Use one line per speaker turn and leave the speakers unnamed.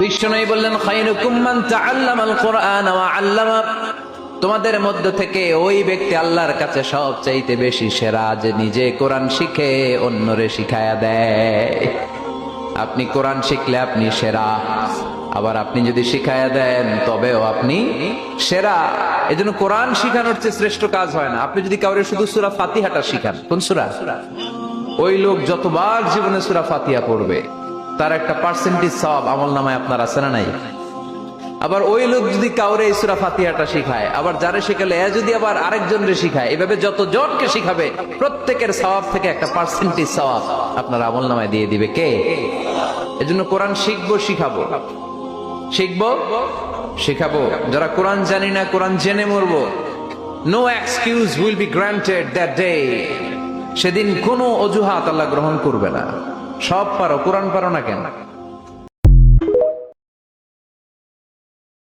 বিষ্ণু বললেন কুরআন তোমাদের মধ্য থেকে ওই ব্যক্তি আল্লাহর কাছে সব চাইতে বেশি সেরা যে নিজে কোরআন শিখে অন্যরে শিখায়া দেয়। আপনি কোরআন শিখলে আপনি সেরা, আবার আপনি যদি শিখায়া দেন, তবেও আপনি সেরা। এই জন্য কোরআন শিখানোর চেয়ে শ্রেষ্ঠ কাজ হয় না। আপনি যদি কাউরে শুধু সুরা ফাতিহাটা শিখান, কোন সুরা? ওই লোক যতবার জীবনে সুরা ফাতিহা পড়বে তার একটা পার্সেন্টেজ সব আমল নামায় আপনার আছে না নাই? আবার ওই লোক যদি কাউরে এই সুরা ফাতিহাটা শিখায়, আবার যারে শিখালে, এ যদি আবার আরেকজন রে শিখায়, এভাবে যত জনকে শিখাবে, প্রত্যেকের সওয়াব থেকে একটা পার্সেন্টেজ সওয়াব আপনার আমল নামায় দিয়ে দিবে কে? এজন্য কোরআন শিখব, শিখাবো। শিখব, শিখাবো। যারা কোরআন জানি না, কোরআন জেনে মরবো। No excuse will be granted that day সেদিন কোনো অজুহাত আল্লাহ গ্রহণ করবে না। সব পারো কোরআন পারো না কেন?